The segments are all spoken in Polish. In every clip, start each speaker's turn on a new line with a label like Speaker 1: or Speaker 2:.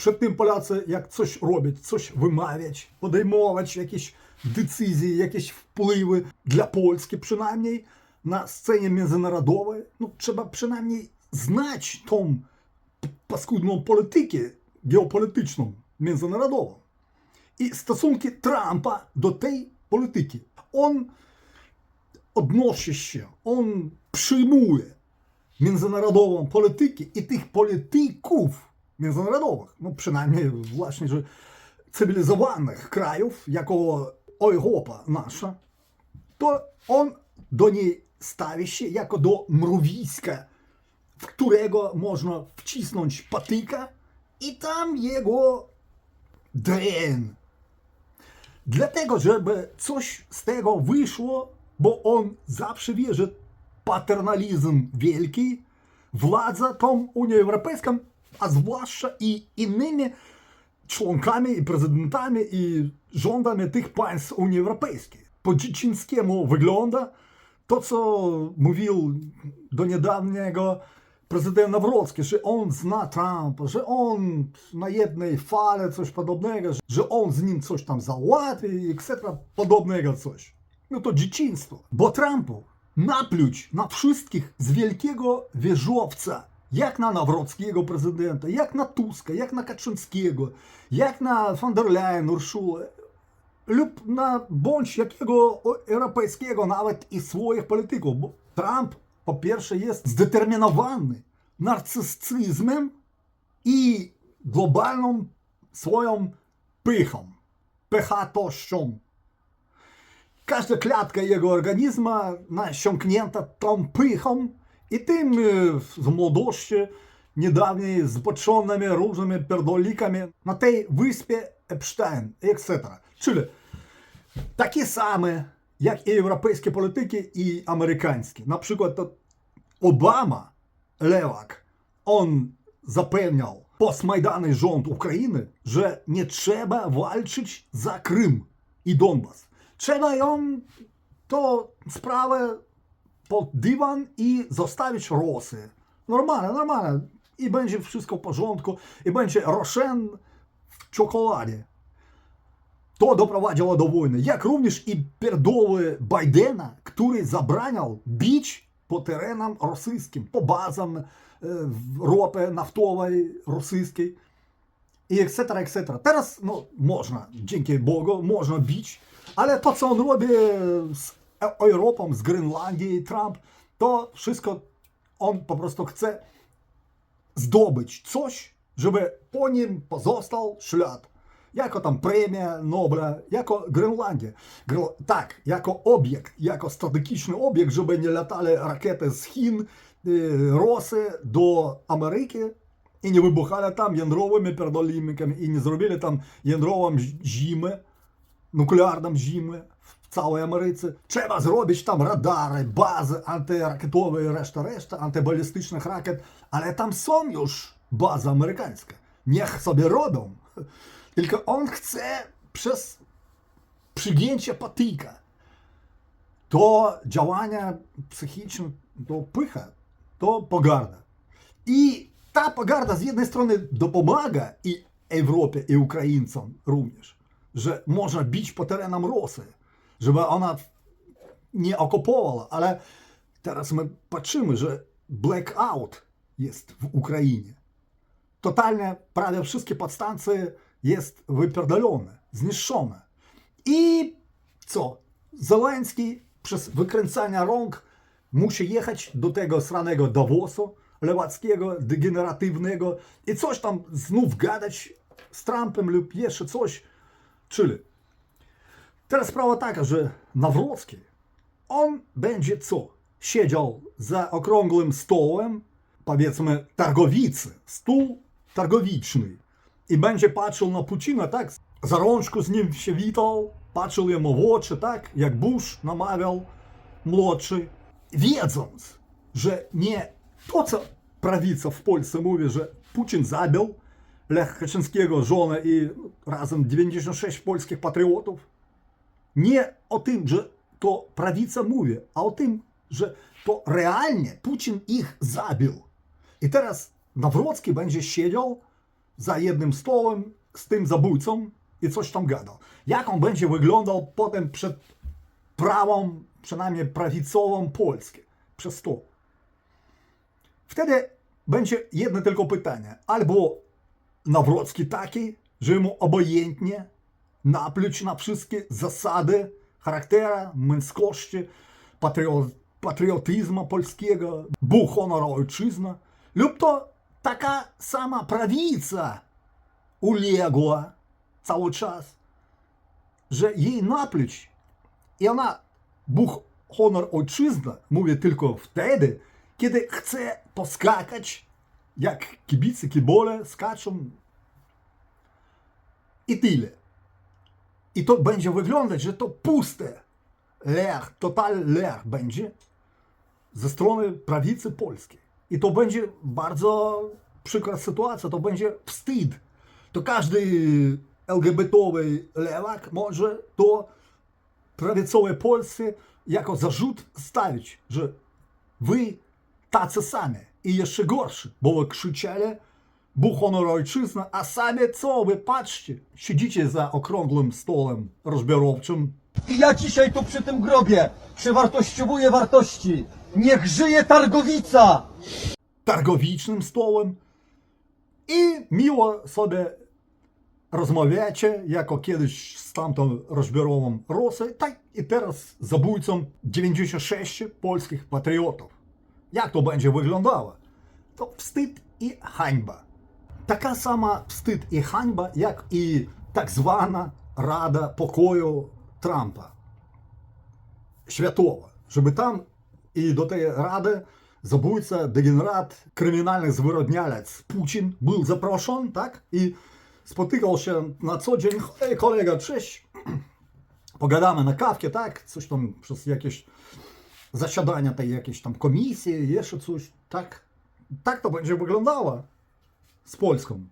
Speaker 1: Przed tym Polacy, jak coś robić, coś wymawiać, podejmować jakieś decyzje, jakieś wpływy dla Polski przynajmniej na scenie międzynarodowej, no trzeba przynajmniej znać tą paskudną politykę geopolityczną międzynarodową i stosunki Trumpa do tej polityki. On odnosi się, on przyjmuje międzynarodową politykę i tych polityków międzynarodowych, no przynajmniej właśnie, że cywilizowanych krajów, jako Europa nasza, to on do niej stawi się jako do mrowiska, w którego można wcisnąć patyka i tam jego dren. Dlatego, żeby coś z tego wyszło, bo on zawsze wie, że paternalizm wielki, władza tą Unią Europejską, a zwłaszcza i innymi członkami i prezydentami i rządami tych państw Unii Europejskiej. Po dziecińskiemu wygląda to, co mówił do niedawniego prezydent Nawrocki, że on zna Trumpa, że on na jednej fale coś podobnego, że on z nim coś tam załatwi, etc. podobnego coś. No to dzieciństwo. Bo Trumpu napluć na wszystkich z wielkiego wieżowca, jak na Nawrockiego prezydenta, jak na Tuska, jak na Kaczyńskiego, jak na von der Leyen, Urszulę, lub na bądź jakiego europejskiego nawet i swoich polityków. Bo Trump, po pierwsze, jest zdeterminowany narcyzmem i globalną swoją pychą, pychatością. Każda klatka jego organizmu nasiąknięta tą pychą i tym e, z młodości niedawniej zboczonymi różnymi pierdolikami na tej wyspie Epstein, etc. Czyli takie same jak i europejskie polityki i amerykańskie. Na przykład to Obama, lewak, on zapewniał postmajdany rząd Ukrainy, że nie trzeba walczyć za Krym i Donbas. Trzeba ją, to sprawę pod dywan i zostawić Rosję. Normalnie, normalnie. I będzie wszystko w porządku. I będzie Roszen w czekoladzie. To doprowadziło do wojny. Jak również i pierdoły Байдена, który zabraniał bić po terenam rosyjskim, po bazam e, ropy naftowej rosyjskiej i etc., etc. Teraz można, dzięki bić, ale to, co on robi z Po prostu chce zdobyć coś, żeby po nim pozostał ślad. Jako tam premia Nobla, jako Grenlandia. Gre- tak, jako obiekt, jako strategiczny obiekt, żeby nie latali rakiety z Chin, y, Rosji do Ameryki i nie wybuchali tam jądrowymi pierdolnikami i nie zrobili tam jądrową zimę, nuklearną zimę w całej Ameryce. Trzeba zrobić tam radary, bazy antyrakietowe i reszta, reszta antybalistycznych rakiet, ale tam są już bazy amerykańskie. Niech sobie robią. Tylko on chce przez przygięcie patyka to działania psychiczne, to pycha, to pogarda. I ta pogarda z jednej strony dopomaga i Europie, i Ukraińcom również, że można bić po terenam Rosji, żeby ona nie okupowała, ale teraz my patrzymy, że blackout jest w Ukrainie. Totalnie prawie wszystkie podstancje jest wypierdolone, zniszczone. I co? Zeleński przez wykręcania rąk musi jechać do tego sranego Dawosu lewackiego, degeneratywnego i coś tam znów gadać z Trumpem lub jeszcze coś. Czyli teraz sprawa taka, że Nawrocki, on będzie co? Siedział za okrągłym stołem, powiedzmy targowicy, stół targowiczny i będzie patrzył na Putina, tak? Za rączku z nim się witał, patrzył jemu w oczy, tak? Jak Bush namawiał młodszy, wiedząc, że nie to, co prawica w Polsce mówi, że Putin zabił Lech Kaczyńskiego, żonę i razem 96 polskich patriotów. Nie o tym, że to prawica mówi, a o tym, że to realnie Putin ich zabił. I teraz Nawrocki będzie siedział za jednym stołem z tym zabójcą i coś tam gadał. Jak on będzie wyglądał potem przed prawą, przynajmniej prawicową Polskę przez to. Wtedy będzie jedno tylko pytanie. Albo Nawrocki taki, że mu obojętnie napluć na wszystkie zasady charaktera, męskości, patriotyzmu polskiego, Bóg, honor, ojczyzna, lub to taka sama prawica uległa cały czas, że jej napluć i ona Bóg, honor, ojczyzna mówi tylko wtedy, kiedy chce poskakać, jak kibice, kibole skaczą i tyle. I to będzie wyglądać, że to puste. Lech, total lech będzie ze strony prawicy polskiej. I to będzie bardzo przykra sytuacja, to będzie wstyd. To każdy LGBT-owy lewak może to prawicowej Polsce jako zarzut stawić, że wy tacy sami i jeszcze gorszy, bo wy krzyczeli Bóg, honor, ojczyzna, a sami co, wy patrzcie, siedzicie za okrągłym stołem rozbiorowczym,
Speaker 2: I ja dzisiaj tu przy tym grobie przewartościowuję wartości. Niech żyje Targowica!
Speaker 1: targowicznym stołem i miło sobie rozmawiacie, jako kiedyś z tamtą rozbiorową Rosję, tak i teraz zabójcą 96 polskich patriotów. Jak to będzie wyglądało? To wstyd i hańba. Taka sama wstyd i hańba, jak i tak zwana Rada Pokoju Trumpa. Światowa. Żeby tam i do tej rady zabójca, degenerat, kryminalny zwyrodnialec Putin był zaproszony, tak? I spotykał się na co dzień. Hej, kolega, cześć. Pogadamy na kawkę, tak? Coś tam przez jakieś zasiadania tej jakiejś tam komisji, jeszcze coś, tak? Tak to będzie wyglądało z Polską.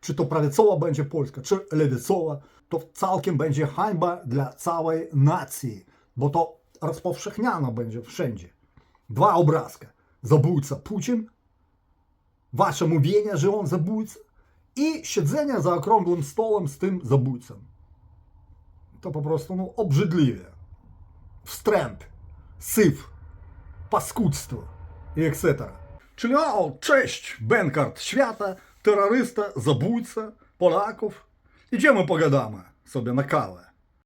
Speaker 1: Czy to prawicowa będzie Polska, czy lewicowa, to całkiem będzie hańba dla całej nacji, bo to rozpowszechniano będzie wszędzie. Dwa obrazka. Zabójca Putin, wasze mówienie, że on zabójca i siedzenie za okrągłym stołem z tym zabójcą. To po prostu no, obrzydliwe. Wstręt, syf, paskudztwo i etc. Czyli o, cześć, Benkart świata, terrorysta, zabójca Polaków. Idziemy pogadamy sobie na kawę.